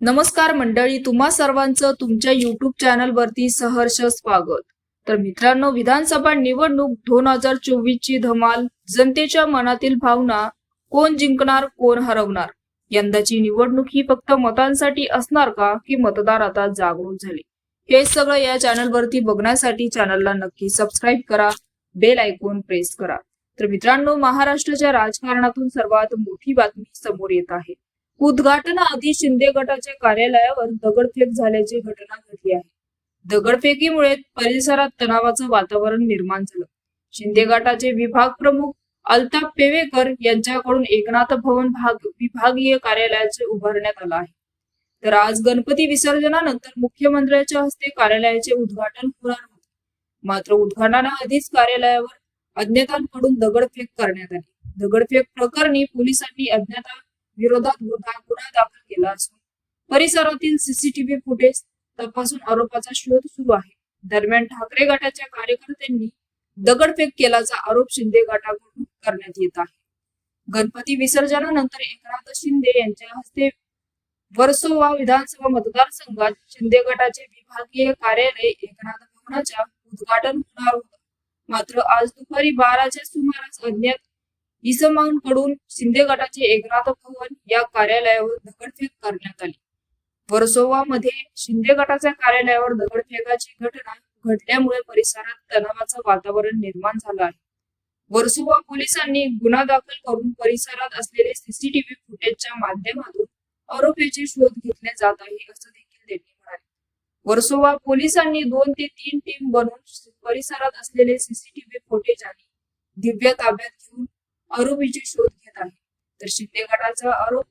नमस्कार मंडळी तुम्हा सर्वांचं तुमच्या युट्यूब चॅनल वरती सहर्ष स्वागत. तर मित्रांनो विधानसभा निवडणूक दोन हजार चोवीस ची धमाल जनतेच्या मनातील भावना कोण जिंकणार कोण हरवणार? यंदाची निवडणूक ही फक्त मतांसाठी असणार का की मतदार आता जागरूक झाले? हे सगळं या चॅनल वरती बघण्यासाठी चॅनलला नक्की सबस्क्राईब करा बेल आयकॉन प्रेस करा. तर मित्रांनो महाराष्ट्राच्या राजकारणातून सर्वात मोठी बातमी समोर येत आहे. उद्घाटनाआधी शिंदे गटाच्या कार्यालयावर दगडफेक झाल्याची घटना घडली आहे. दगडफेकीमुळे परिसरात तणावाचं वातावरण निर्माण झालं. शिंदे गटाचे विभाग प्रमुख अल्ताफ पेवेकर यांच्याकडून एकनाथ भवन भाग विभागीय कार्यालयाचे उभारण्यात आलं आहे. तर आज गणपती विसर्जनानंतर मुख्यमंत्र्यांच्या हस्ते कार्यालयाचे उद्घाटन होणार होते. मात्र उद्घाटनाआधीच कार्यालयावर अज्ञातांकडून दगडफेक करण्यात आली. दगडफेक प्रकरणी पोलिसांनी अज्ञाता विरोधात गुन्हा दाखल केला असून परिसरातील सीसीटीव्ही फुटेज तपासून आरोपाचा शोध सुरू आहे. दरम्यान ठाकरे गटाच्या कार्यकर्त्यांनी दगडफेक केल्याचा आरोप शिंदे गटाकडून करण्यात येत आहे. गणपती विसर्जनानंतर एकनाथ शिंदे यांच्या हस्ते वर्सोवा विधानसभा मतदारसंघात शिंदे गटाचे विभागीय कार्यालय एकनाथ भवनाच्या उद्घाटन होणार होतं. मात्र आज दुपारी बाराच्या सुमारास अज्ञात इसमांकडून शिंदे गटाचे एकनाथ भवन या कार्यालयावर दगडफेक करण्यात आली. वर्सोवा मध्ये शिंदे गटाच्या कार्यालयावर दगडफेकाची घटना घडल्यामुळे परिसरात तणावाचं वातावरण निर्माण झालं आहे. वर्सोवा पोलिसांनी गुन्हा दाखल करून परिसरात असलेले सीसीटीव्ही फुटेजच्या माध्यमातून आरोपीचे शोध घेतले जात आहे असं देखील त्यांनी म्हणाले. वर्सोवा पोलिसांनी दोन ते तीन टीम बनवून परिसरात असलेले सीसीटीव्ही फुटेज आणि दिव्य ताब्यात घेऊन आरोपीचे शोध घेत आहे. तर शिंदे गटाचा आरोप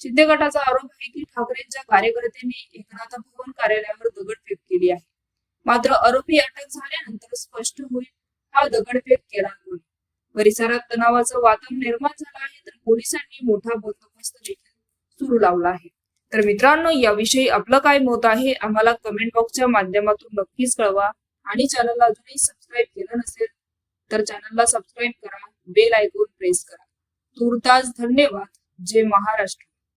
शिंदे गटाचा आरोप आहे की ठाकरेंच्या कार्यकर्त्यांनी एकनाथ भवन कार्यालयावर दगडफेक केली आहे. मात्र आरोपी अटक झाल्यानंतर स्पष्ट होईल हा दगडफेक केला कोणी? परिसरात तणावाचं वातावरण निर्माण झालं आहे तर पोलिसांनी मोठा बंदोबस्त देखील सुरू लावला आहे. तर मित्रांनो याविषयी आपलं काय मत आहे आम्हाला कमेंट बॉक्सच्या माध्यमातून नक्कीच कळवा. आणि चॅनलला अजूनही सबस्क्राईब केलं नसेल तर चॅनलला सबस्क्राईब करा बेल आयकॉन प्रेस करा. तुर्तास धन्यवाद. जय महाराष्ट्र.